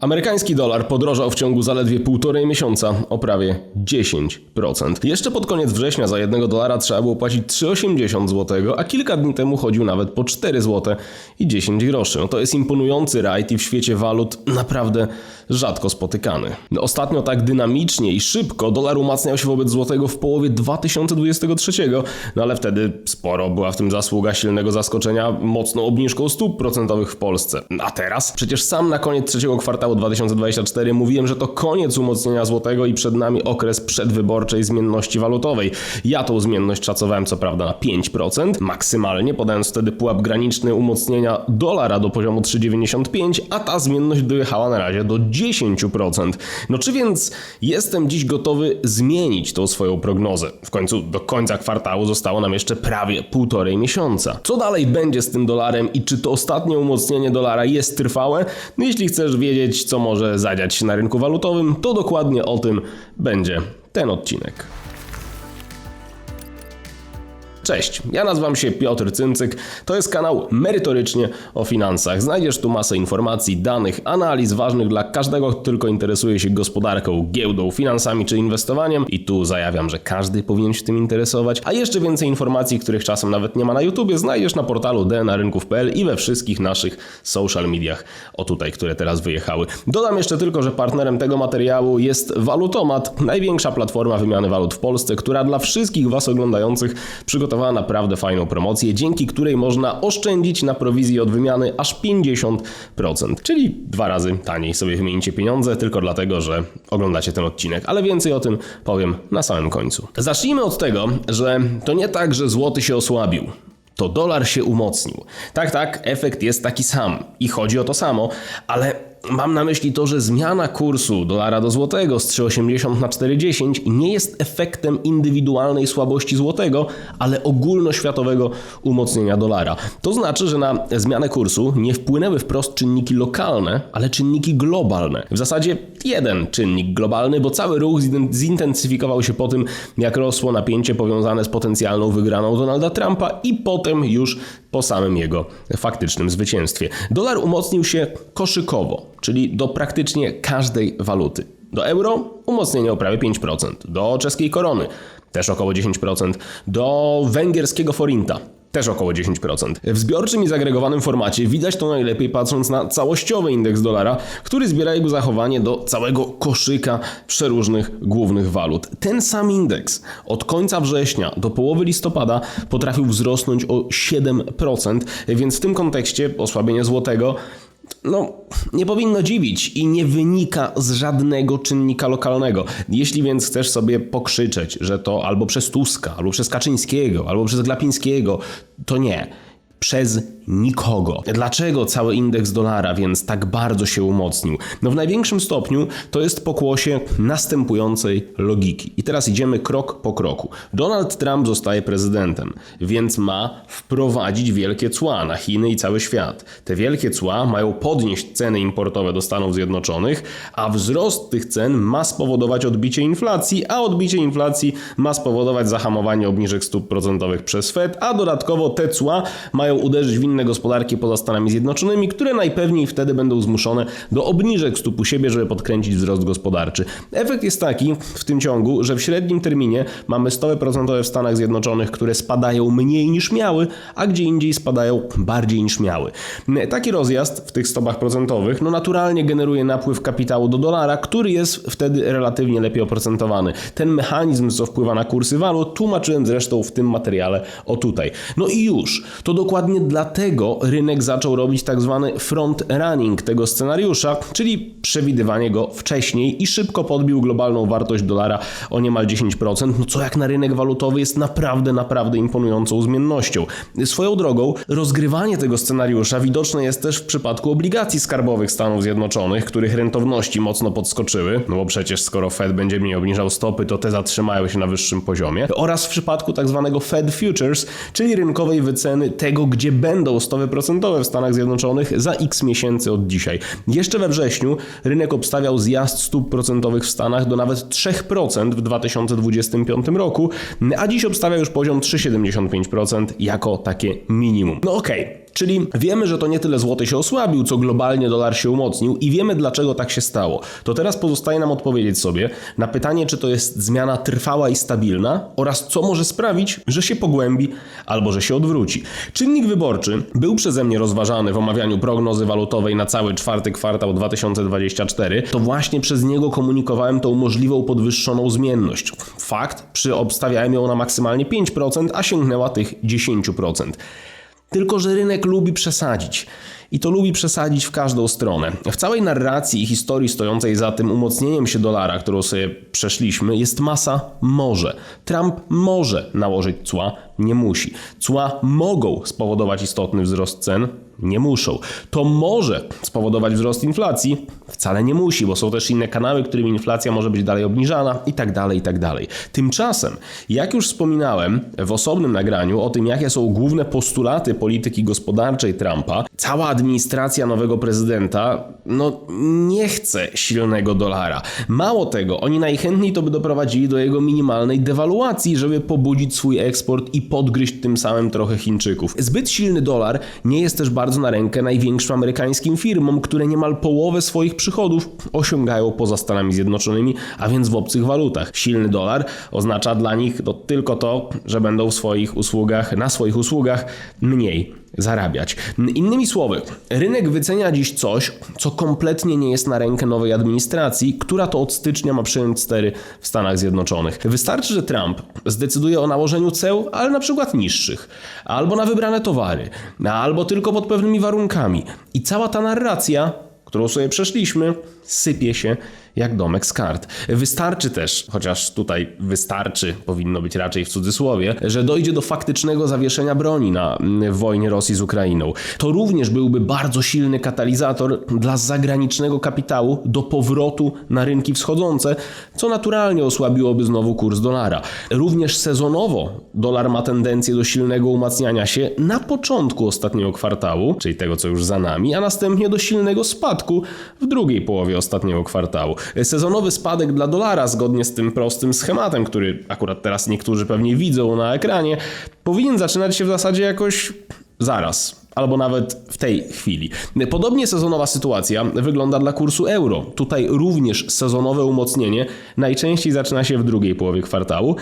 Amerykański dolar podrożał w ciągu zaledwie półtorej miesiąca o prawie 10%. Jeszcze pod koniec września za jednego dolara trzeba było płacić 3,80 zł, a kilka dni temu chodził nawet po 4 zł i 10 groszy. No to jest imponujący rajd i w świecie walut naprawdę rzadko spotykany. Ostatnio tak dynamicznie i szybko dolar umacniał się wobec złotego w połowie 2023, no ale wtedy sporo była w tym zasługa silnego zaskoczenia mocną obniżką stóp procentowych w Polsce. A teraz? Przecież sam na koniec trzeciego kwartału 2024 mówiłem, że to koniec umocnienia złotego i przed nami okres przedwyborczej zmienności walutowej. Ja tą zmienność szacowałem co prawda na 5%, maksymalnie podając wtedy pułap graniczny umocnienia dolara do poziomu 3,95, a ta zmienność dojechała na razie do 10%. No czy więc jestem dziś gotowy zmienić tą swoją prognozę? W końcu do końca kwartału zostało nam jeszcze prawie półtorej miesiąca. Co dalej będzie z tym dolarem i czy to ostatnie umocnienie dolara jest trwałe? No jeśli chcesz wiedzieć, co może zadziać się na rynku walutowym, to dokładnie o tym będzie ten odcinek. Cześć, ja nazywam się Piotr Cymcyk. To jest kanał merytorycznie o finansach. Znajdziesz tu masę informacji, danych, analiz ważnych dla każdego, kto tylko interesuje się gospodarką, giełdą, finansami czy inwestowaniem. I tu zajawiam, że każdy powinien się tym interesować. A jeszcze więcej informacji, których czasem nawet nie ma na YouTubie, znajdziesz na portalu dnarynków.pl i we wszystkich naszych social mediach. O tutaj, które teraz wyjechały. Dodam jeszcze tylko, że partnerem tego materiału jest Walutomat, największa platforma wymiany walut w Polsce, która dla wszystkich Was oglądających przygotowała naprawdę fajną promocję, dzięki której można oszczędzić na prowizji od wymiany aż 50%. Czyli dwa razy taniej sobie wymienicie pieniądze, tylko dlatego, że oglądacie ten odcinek. Ale więcej o tym powiem na samym końcu. Zacznijmy od tego, że to nie tak, że złoty się osłabił to dolar się umocnił. Tak, tak, efekt jest taki sam i chodzi o to samo, ale Mam na myśli to, że zmiana kursu dolara do złotego z 3,80 na 4,10 nie jest efektem indywidualnej słabości złotego, ale ogólnoświatowego umocnienia dolara. To znaczy, że na zmianę kursu nie wpłynęły wprost czynniki lokalne, ale czynniki globalne. W zasadzie jeden czynnik globalny, bo cały ruch zintensyfikował się po tym, jak rosło napięcie powiązane z potencjalną wygraną Donalda Trumpa i potem już po samym jego faktycznym zwycięstwie. Dolar umocnił się koszykowo, czyli do praktycznie każdej waluty. Do euro umocnienie o prawie 5%, do czeskiej korony też około 10%, do węgierskiego forinta też około 10%. W zbiorczym i zagregowanym formacie widać to najlepiej patrząc na całościowy indeks dolara, który zbiera jego zachowanie do całego koszyka przeróżnych głównych walut. Ten sam indeks od końca września do połowy listopada potrafił wzrosnąć o 7%, więc w tym kontekście osłabienie złotego no, nie powinno dziwić i nie wynika z żadnego czynnika lokalnego. Jeśli więc chcesz sobie pokrzyczeć, że to albo przez Tuska, albo przez Kaczyńskiego, albo przez Glapińskiego, to nie przez nikogo. Dlaczego cały indeks dolara więc tak bardzo się umocnił? No w największym stopniu to jest pokłosie następującej logiki. I teraz idziemy krok po kroku. Donald Trump zostaje prezydentem, więc ma wprowadzić wielkie cła na Chiny i cały świat. Te wielkie cła mają podnieść ceny importowe do Stanów Zjednoczonych, a wzrost tych cen ma spowodować odbicie inflacji, a odbicie inflacji ma spowodować zahamowanie obniżek stóp procentowych przez Fed, a dodatkowo te cła mają uderzyć w inne gospodarki poza Stanami Zjednoczonymi, które najpewniej wtedy będą zmuszone do obniżek stóp u siebie, żeby podkręcić wzrost gospodarczy. Efekt jest taki w tym ciągu, że w średnim terminie mamy stopy procentowe w Stanach Zjednoczonych, które spadają mniej niż miały, a gdzie indziej spadają bardziej niż miały. Taki rozjazd w tych stopach procentowych no naturalnie generuje napływ kapitału do dolara, który jest wtedy relatywnie lepiej oprocentowany. Ten mechanizm, co wpływa na kursy walut, tłumaczyłem zresztą w tym materiale o tutaj. No i już, to dokładnie dokładnie rynek zaczął robić tak zwany front running tego scenariusza, czyli przewidywanie go wcześniej i szybko podbił globalną wartość dolara o niemal 10%, no co jak na rynek walutowy jest naprawdę, naprawdę imponującą zmiennością. Swoją drogą, rozgrywanie tego scenariusza widoczne jest też w przypadku obligacji skarbowych Stanów Zjednoczonych, których rentowności mocno podskoczyły, no bo przecież skoro Fed będzie mniej obniżał stopy, to te zatrzymają się na wyższym poziomie, oraz w przypadku tak zwanego Fed Futures, czyli rynkowej wyceny tego, gdzie będą stopy procentowe w Stanach Zjednoczonych za x miesięcy od dzisiaj. Jeszcze we wrześniu rynek obstawiał zjazd stóp procentowych w Stanach do nawet 3% w 2025 roku, a dziś obstawia już poziom 3,75% jako takie minimum. No okej. Okay. Czyli wiemy, że to nie tyle złoty się osłabił, co globalnie dolar się umocnił i wiemy dlaczego tak się stało. To teraz pozostaje nam odpowiedzieć sobie na pytanie, czy to jest zmiana trwała i stabilna oraz co może sprawić, że się pogłębi albo że się odwróci. Czynnik wyborczy był przeze mnie rozważany w omawianiu prognozy walutowej na cały czwarty kwartał 2024. To właśnie przez niego komunikowałem tą możliwą podwyższoną zmienność. Fakt, przyobstawiałem ją na maksymalnie 5%, a sięgnęła tych 10%. Tylko, że rynek lubi przesadzić. I to lubi przesadzić w każdą stronę. W całej narracji i historii stojącej za tym umocnieniem się dolara, którą sobie przeszliśmy, jest masa może. Trump może nałożyć cła, nie musi. Cła mogą spowodować istotny wzrost cen, nie muszą. To może spowodować wzrost inflacji, wcale nie musi, bo są też inne kanały, którymi inflacja może być dalej obniżana i tak dalej, i tak dalej. Tymczasem, jak już wspominałem w osobnym nagraniu o tym, jakie są główne postulaty polityki gospodarczej Trumpa, cała administracja nowego prezydenta no nie chce silnego dolara. Mało tego, oni najchętniej to by doprowadzili do jego minimalnej dewaluacji, żeby pobudzić swój eksport i podgryźć tym samym trochę Chińczyków. Zbyt silny dolar nie jest też bardzo na rękę największym amerykańskim firmom, które niemal połowę swoich przychodów osiągają poza Stanami Zjednoczonymi, a więc w obcych walutach. Silny dolar oznacza dla nich to tylko to, że będą w swoich usługach, na swoich usługach mniej zarabiać. Innymi słowy, rynek wycenia dziś coś, co kompletnie nie jest na rękę nowej administracji, która to od stycznia ma przejąć stery w Stanach Zjednoczonych. Wystarczy, że Trump zdecyduje o nałożeniu ceł, ale na przykład niższych, albo na wybrane towary, albo tylko pod pewnymi warunkami. I cała ta narracja, którą sobie przeszliśmy, sypie się jak domek z kart. Wystarczy też, chociaż tutaj wystarczy, powinno być raczej w cudzysłowie, że dojdzie do faktycznego zawieszenia broni na w wojnie Rosji z Ukrainą. To również byłby bardzo silny katalizator dla zagranicznego kapitału do powrotu na rynki wschodzące, co naturalnie osłabiłoby znowu kurs dolara. Również sezonowo dolar ma tendencję do silnego umacniania się na początku ostatniego kwartału, czyli tego co już za nami, a następnie do silnego spadku w drugiej połowie ostatniego kwartału. Sezonowy spadek dla dolara, zgodnie z tym prostym schematem, który akurat teraz niektórzy pewnie widzą na ekranie, powinien zaczynać się w zasadzie jakoś zaraz. Albo nawet w tej chwili. Podobnie sezonowa sytuacja wygląda dla kursu euro. Tutaj również sezonowe umocnienie najczęściej zaczyna się w drugiej połowie kwartału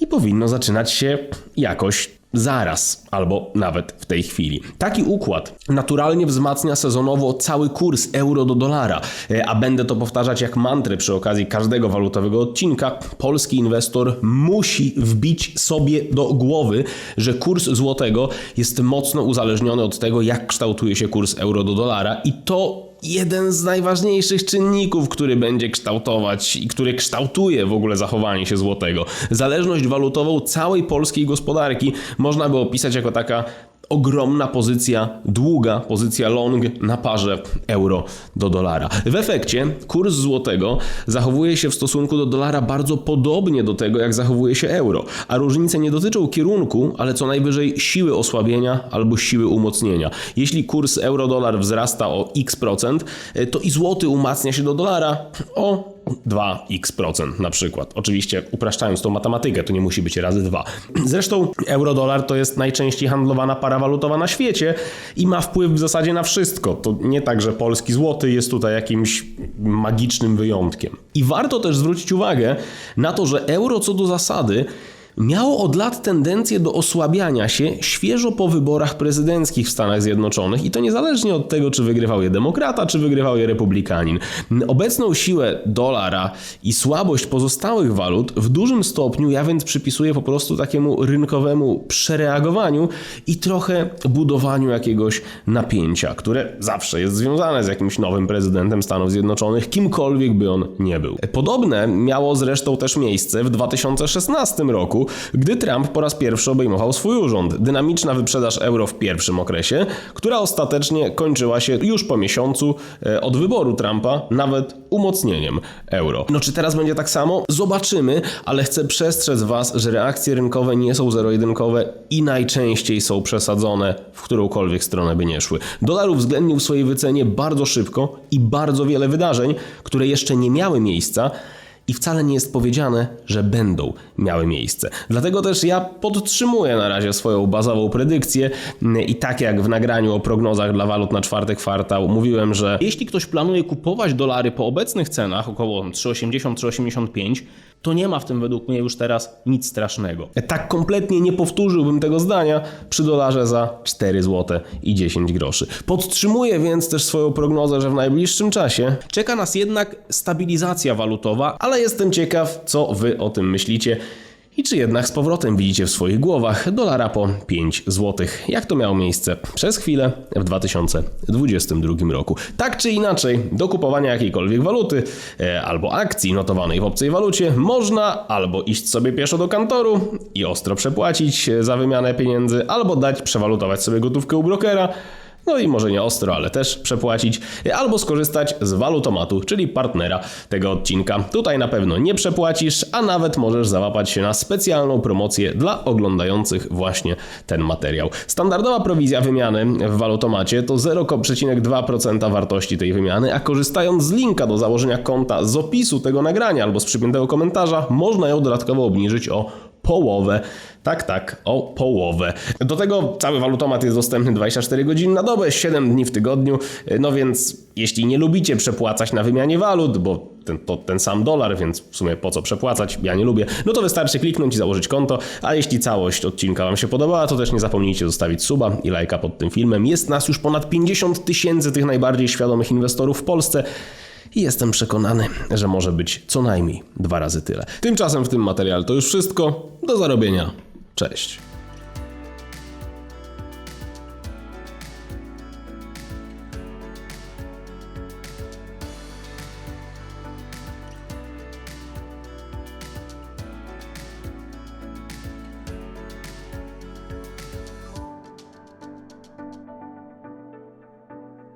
i powinno zaczynać się jakoś zaraz, albo nawet w tej chwili. Taki układ naturalnie wzmacnia sezonowo cały kurs euro do dolara, E, a będę to powtarzać jak mantrę przy okazji każdego walutowego odcinka. Polski inwestor musi wbić sobie do głowy, że kurs złotego jest mocno uzależniony od tego, jak kształtuje się kurs euro do dolara i to jeden z najważniejszych czynników, który będzie kształtować i który kształtuje w ogóle zachowanie się złotego. Zależność walutową całej polskiej gospodarki można by opisać jako taka ogromna pozycja długa, pozycja long na parze euro do dolara. W efekcie kurs złotego zachowuje się w stosunku do dolara bardzo podobnie do tego, jak zachowuje się euro, a różnice nie dotyczą kierunku, ale co najwyżej siły osłabienia albo siły umocnienia. Jeśli kurs euro-dolar wzrasta o x procent, to i złoty umacnia się do dolara o 2x% na przykład. Oczywiście upraszczając tą matematykę, to nie musi być razy 2. Zresztą euro-dolar to jest najczęściej handlowana para walutowa na świecie i ma wpływ w zasadzie na wszystko. To nie tak, że polski złoty jest tutaj jakimś magicznym wyjątkiem. I warto też zwrócić uwagę na to, że euro co do zasady miało od lat tendencję do osłabiania się świeżo po wyborach prezydenckich w Stanach Zjednoczonych i to niezależnie od tego, czy wygrywał je demokrata, czy wygrywał je republikanin. Obecną siłę dolara i słabość pozostałych walut w dużym stopniu ja więc przypisuję po prostu takiemu rynkowemu przereagowaniu i trochę budowaniu jakiegoś napięcia, które zawsze jest związane z jakimś nowym prezydentem Stanów Zjednoczonych, kimkolwiek by on nie był. Podobne miało zresztą też miejsce w 2016 roku, gdy Trump po raz pierwszy obejmował swój urząd. Dynamiczna wyprzedaż euro w pierwszym okresie, która ostatecznie kończyła się już po miesiącu e, od wyboru Trumpa, nawet umocnieniem euro. No czy teraz będzie tak samo? Zobaczymy, ale chcę przestrzec Was, że reakcje rynkowe nie są zero-jedynkowe i najczęściej są przesadzone w którąkolwiek stronę by nie szły. Dolar uwzględnił w swojej wycenie bardzo szybko i bardzo wiele wydarzeń, które jeszcze nie miały miejsca i wcale nie jest powiedziane, że będą miały miejsce. Dlatego też ja podtrzymuję na razie swoją bazową predykcję i tak jak w nagraniu o prognozach dla walut na czwarty kwartał mówiłem, że jeśli ktoś planuje kupować dolary po obecnych cenach, około 3,80-3,85, to nie ma w tym według mnie już teraz nic strasznego. Tak kompletnie nie powtórzyłbym tego zdania przy dolarze za 4 zł i 10 groszy. Podtrzymuję więc też swoją prognozę, że w najbliższym czasie czeka nas jednak stabilizacja walutowa, ale jestem ciekaw, co wy o tym myślicie. I czy jednak z powrotem widzicie w swoich głowach dolara po 5 zł, jak to miało miejsce przez chwilę w 2022 roku. Tak czy inaczej, do kupowania jakiejkolwiek waluty e, albo akcji notowanej w obcej walucie można albo iść sobie pieszo do kantoru i ostro przepłacić e, za wymianę pieniędzy, albo dać przewalutować sobie gotówkę u brokera. No i może nie ostro, ale też przepłacić, albo skorzystać z walutomatu, czyli partnera tego odcinka. Tutaj na pewno nie przepłacisz, a nawet możesz załapać się na specjalną promocję dla oglądających właśnie ten materiał. Standardowa prowizja wymiany w walutomacie to 0,2% wartości tej wymiany, a korzystając z linka do założenia konta z opisu tego nagrania albo z przypiętego komentarza, można ją dodatkowo obniżyć o połowę. Tak, tak, o połowę. Do tego cały walutomat jest dostępny 24 godziny na dobę, 7 dni w tygodniu. No więc jeśli nie lubicie przepłacać na wymianie walut, bo ten, to ten sam dolar, więc w sumie po co przepłacać, ja nie lubię, no to wystarczy kliknąć i założyć konto. A jeśli całość odcinka Wam się podobała, to też nie zapomnijcie zostawić suba i lajka pod tym filmem. Jest nas już ponad 50 tysięcy tych najbardziej świadomych inwestorów w Polsce i jestem przekonany, że może być co najmniej dwa razy tyle. Tymczasem w tym materiale to już wszystko. Do zarobienia. Cześć.